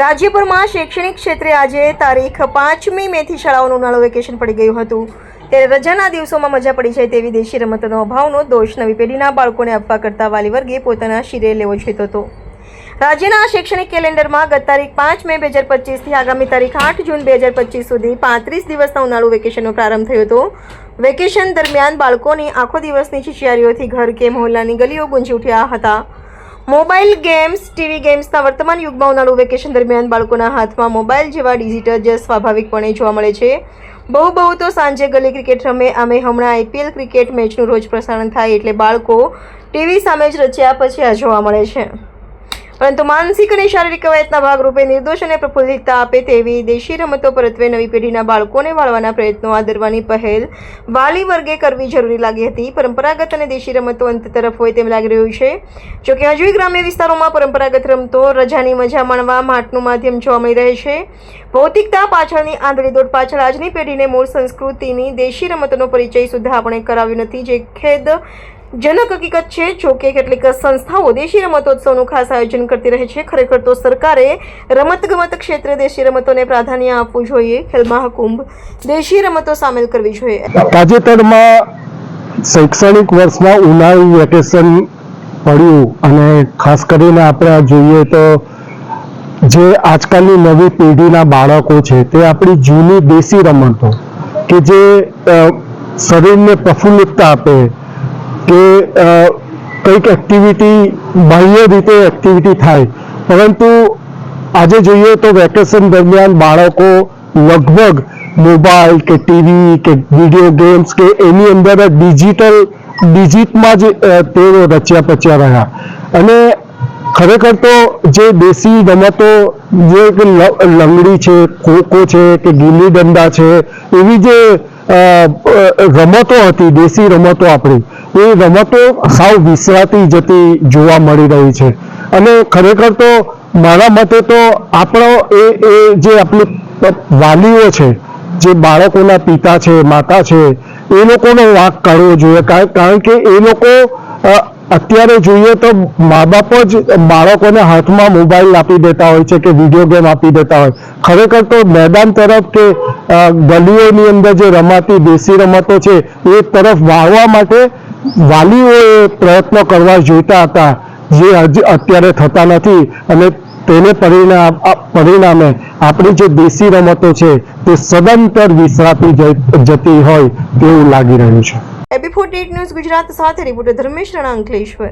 રાજ્યભરમાં શૈક્ષણિક ક્ષેત્રે આજે તારીખ પાંચમી મેથી શાળાઓનું ઉનાળુ વેકેશન પડી ગયું હતું. ત્યારે રજાના દિવસોમાં મજા પડી જાય તેવી દેશી રમતોનો અભાવનો દોષ નવી પેઢીના બાળકોને આપવા કરતા વાલી વર્ગે પોતાના શિરે લેવો જોઈતો હતો. રાજ્યના શૈક્ષણિક કેલેન્ડરમાં ગત તારીખ પાંચ મે બે હજાર પચીસથી આગામી તારીખ આઠ જૂન બે હજાર પચીસ સુધી પાંત્રીસ દિવસના ઉનાળુ વેકેશનનો પ્રારંભ થયો હતો. વેકેશન દરમિયાન બાળકોની આખો દિવસની શિશિયારીઓથી ઘર કે મહોલ્લાની ગલીઓ ગુંજી ઉઠ્યા હતા. મોબાઈલ ગેમ્સ, ટીવી ગેમ્સના વર્તમાન યુગમાં ઉનાળુ વેકેશન દરમિયાન બાળકોના હાથમાં મોબાઈલ જેવા ડિજિટલ જે સ્વાભાવિકપણે જોવા મળે છે. બહુ બહુ તો સાંજે ગલી ક્રિકેટ રમે અમે હમણાં આઈપીએલ ક્રિકેટ મેચનું રોજ પ્રસારણ થાય એટલે બાળકો ટીવી સામે જ રચ્યા પછી આ જોવા મળે છે. પરંતુ માનસિક અને શારીરિક કવાયતના ભાગરૂપે નિર્દોષ અને પ્રફુલ્લિતતા આપે તેવી દેશી રમતો પરત્વે નવી પેઢીના બાળકોને વાળવાના પ્રયત્નો આદરવાની પહેલ વાલી વર્ગે કરવી જરૂરી લાગી હતી. પરંપરાગત અને દેશી રમતો અંત તરફ હોય તેમ લાગી રહ્યું છે. જોકે હજુય ગ્રામ્ય વિસ્તારોમાં પરંપરાગત રમતો રજાની મજા માણવા માટનું માધ્યમ જોવા મળી રહે છે. ભૌતિકતા પાછળની આંધળી દોડ પાછળ આજની પેઢીને મૂળ સંસ્કૃતિની દેશી રમતોનો પરિચય સુદ્ધા આપણે કરાવ્યો નથી. જે ખેદ જનક હકીકત છે, જો કે કેટલીક સંસ્થાઓ દેશી રમતોત્સવનું ખાસ આયોજન કરતી રહે છે. ખરેખર તો સરકારે રમતગમત ક્ષેત્રે દેશી રમતોને પ્રાધાન્ય આપવું જોઈએ. ખેલ મહાકુંભ દેશી રમતો સામેલ કરવી જોઈએ. તાજેતરમાં શૈક્ષણિક વર્ષમાં ઉનાળુ વેકેશન પડ્યું અને ખાસ કરીને આપણે જોઈએ તો જે આજકાલની નવી પેઢીના બાળકો છે, તે આપણી જૂની દેશી રમતો કે જે શરીરને પ્રફુલ્લિતતા આપે કે કંઈક એક્ટિવિટી બાહ્ય રીતે એક્ટિવિટી થાય. પરંતુ આજે જોઈએ તો વેકેશન દરમિયાન બાળકો લગભગ મોબાઈલ કે ટીવી કે વીડિયો ગેમ્સ કે એની અંદર ડિજિટલ ડિજિટમાં જ તેઓ રચ્યા પચ્યા રહ્યા. અને ખરેખર તો જે દેશી રમતો, જે લંગડી છે, ખોખો છે કે ગીલી દંડા છે, એવી જે રમતો હતી, દેશી રમતો આપણી, એ રમતો સાવ વિસરાતી જતી જોવા મળી રહી છે. અને ખરેખર તો મારા મતે તો આપણો એ એ જે આપણી વાલીઓ છે, જે બાળકોના પિતા છે, માતા છે, એ લોકોનો વાંક કાઢવો જોઈએ. કારણ કે એ લોકો અત્યારે જોઈએ તો મા બાપ જ બાળકોને હાથમાં મોબાઈલ આપી દેતા હોય છે કે વીડિયો ગેમ આપી દેતા હોય. ખરેખર તો મેદાન તરફ કે ગલીઓની અંદર જે રમાતી, દેશી રમતો છે, એ તરફ વાળવા માટે વાલીઓએ પ્રયત્નો કરવા જોઈતા હતા, જે હજી અત્યારે થતા નથી. અને તેને પરિણામ પરિણામે આપણી જે દેશી રમતો છે, તે સદંતર વિસરાતી જતી હોય તેવું લાગી રહ્યું છે. એબી ફોર્ટી ન્યૂઝ ગુજરાત સાથે રિપોર્ટર ધર્મેશ રણા અંકલેશ્વર.